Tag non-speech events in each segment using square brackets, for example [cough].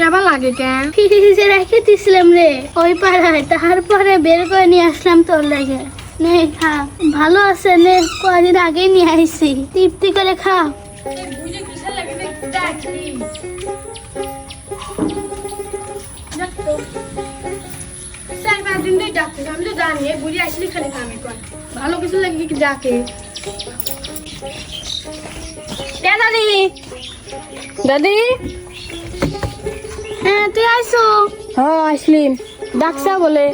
কেমন লাগে কেন? [laughs] ফ্রিজে রেখে দিছিলাম রে। ওই পাড়ায় তারপরে বের করে নিয়ে আসলাম তোর লাগে। নে খা। ভালো আছে নে। কদিন আগেই নিয়ে আইছি। তৃপ্তি করে খা। ভালো কিছু লাগে কি ডাকে দাদি দাদি? হ্যাঁ তুই আইসো। হ্যাঁ আসলিম ডাকছা বলে।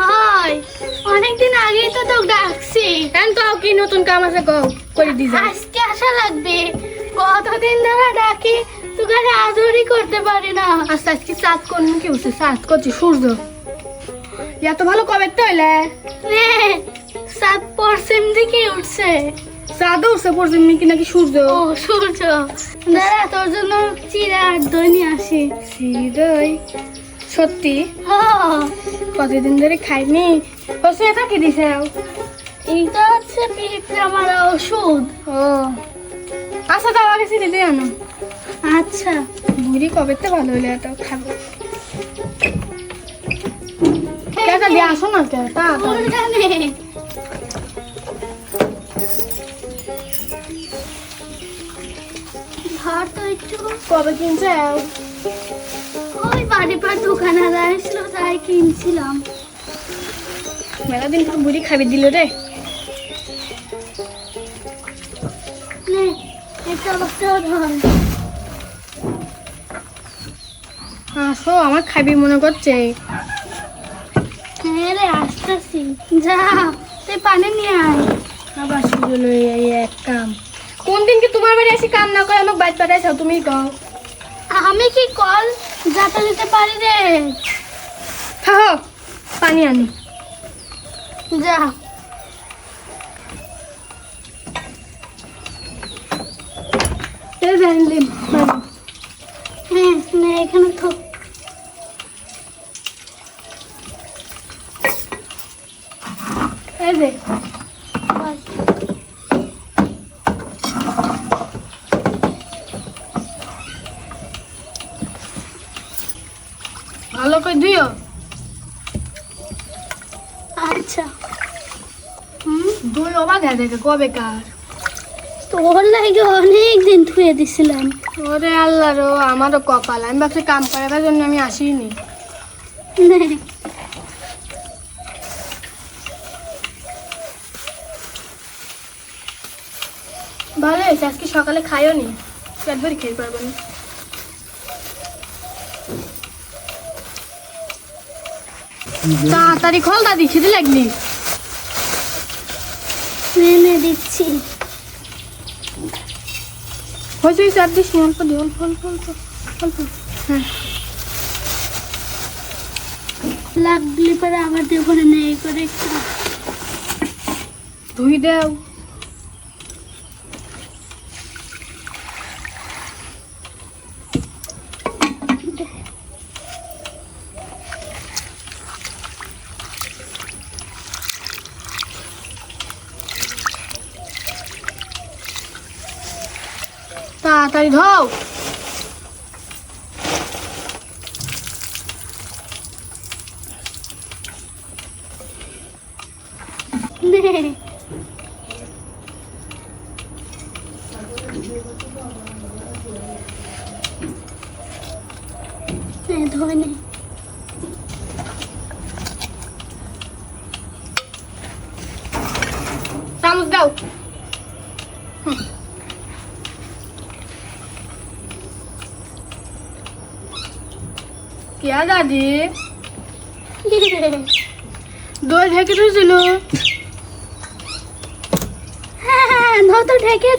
হয় অনেকদিন আগেই তো তোকে ডাকছি। এখন তো কি নতুন কাম আছে কও করে দি যা। আজকে আসা লাগবে। কতদিন ধরে ডাকি তোকে আদরই করতে পারি না। আস্তে আজকে চাঁদ কোন কি হচ্ছে? চাঁদ করছি সূর্য। এত ভালো কবে তো হইলে? সাত পশ্চিম দিকে উঠছে। চাঁদও উঠছে পড়ছে কি নাকি সূর্য। ও সূর্য। দাঁড়া তোর জন্য চিরা আর দই নিয়ে আসি। হৃদয় সত্যি? কতদিন ধরে খাইনি? হচ্ছে এটা কি দিছে। এইটা হচ্ছে পিঁপড়া মারা ওষুধ। ও। আচ্ছা দাও আগে চিনি দিয়ে আনো। আচ্ছা। বুড়ি কবে তো ভালো হইলে এত খাব। কেটা দিয়ে আসো না কে? একটু কবে কিনছে ওই বাড়ি পার দোকানে আসছিল তাই কিনছিলাম। মেলা দিন পর বুড়ি খাবি দিল রে। আসো আমার খাবি মনে করছে। হ্যাঁ রে আসতেছি। যা তুই পানি নিয়ে আয়। আবার শুরু লই এক কাম। কোন দিন কি তোমার বাড়ি এসে কাম না করে আমাকে বাইর পাঠাইছো তুমি কও। আমি কি কল যাতে দিতে পারি রে? থাকো পানি আনি। যা। হ্যাঁ এখানে থাক এই করে দিও। আচ্ছা। হুম? দুই অবাক হয়ে যাবে কবে কার? তোর লাগে অনেক দিন ধুয়ে দিছিলাম। ওরে আল্লাহ রো আমারও কপাল। আমি ভাবছি কাম করাবার জন্য আমি আসিনি। ভালো হয়েছে আজকে সকালে খাইও নি একবার খেয়ে পারব না। তাড়াতাড়ি খোল দাদি খেতে লাগলি? নে নে দিচ্ছি। হয়েছে চার দিস নি অল্প দি অল্প অল্প অল্প অল্প। হ্যাঁ। লাগলি পরে আবার দিয়ে না নেই করে একটু। ধুই দেও। তাড়াতাড়ি ধোও নে নে ধরে নে চামচ দাও কে দাদি? দই ঢেকে হ্যাঁ, হ্যাঁ, নতুন ঢেকে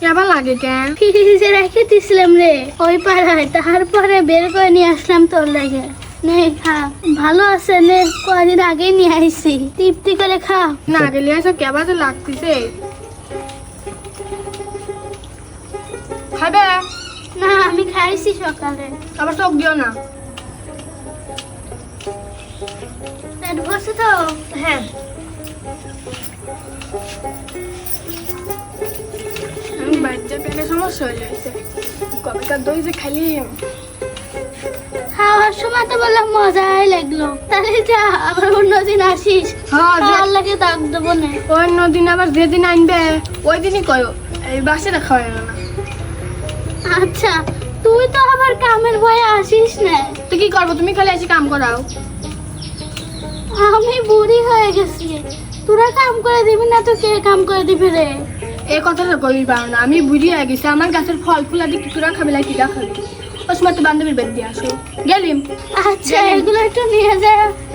কেবা লাগে কেন? ফ্রিজে রেখে দিছিলাম রে। ওই পাড়ায় তারপরে বের করে নিয়ে আসলাম তোর লাগে। নে খা। ভালো আছে নে কদিন আগে নিয়ে আইছি। তৃপ্তি করে খা। না গেলে আসো কেবা তো লাগতেছে। খাবে না আমি খাইছি সকালে। আবার সব দিও না। পেট ভরছে তো। হ্যাঁ। আমি বাচ্চা পেটে সমস্যা হয়ে যাচ্ছে। কবেকার দই যে খালি। তো বললাম মজাই লাগল। তাহলে যা আবার অন্যদিন আসিস। হ্যাঁ যে- লাগে দাগ দেবো না। অন্য দিন আবার যেদিন আনবে ওই দিনই কয়ো। এই বাসে হয় না। আচ্ছা তুই তো আবার কামের ভয়ে আসিস না। তো কি করব? তুমি খালি এসে কাম করাও। আমি বুড়ি হয়ে গেছি। তোরা কাম করে দিবি না তো কে কাম করে দিবি রে? এই কথাটা কবি পারো না। আমি বুড়ি হয়ে গেছি। আমার গাছের ফল ফুল আদি তোরা খাবি না কিটা খাবি ওই সময় তো বান্ধবীর বেদ দিয়ে আসো। গেলিম? আচ্ছা এগুলো একটু নিয়ে যা।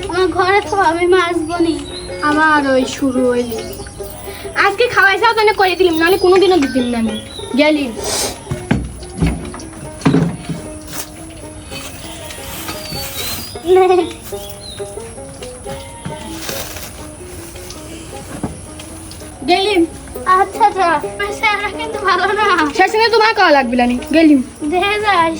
আমার ঘরে তো আমি মাছ বনি আবার ওই শুরু হইলি। আজকে খাওয়াইছাও তো করে দিলাম নাহলে কোনোদিনও দিতাম না আমি। গেলিম? গেলিম। আচ্ছা যা চেহারা কিন্তু ভালো না। শেষে তোমার খাওয়া লাগবে না গেলিম। দেখে যাস।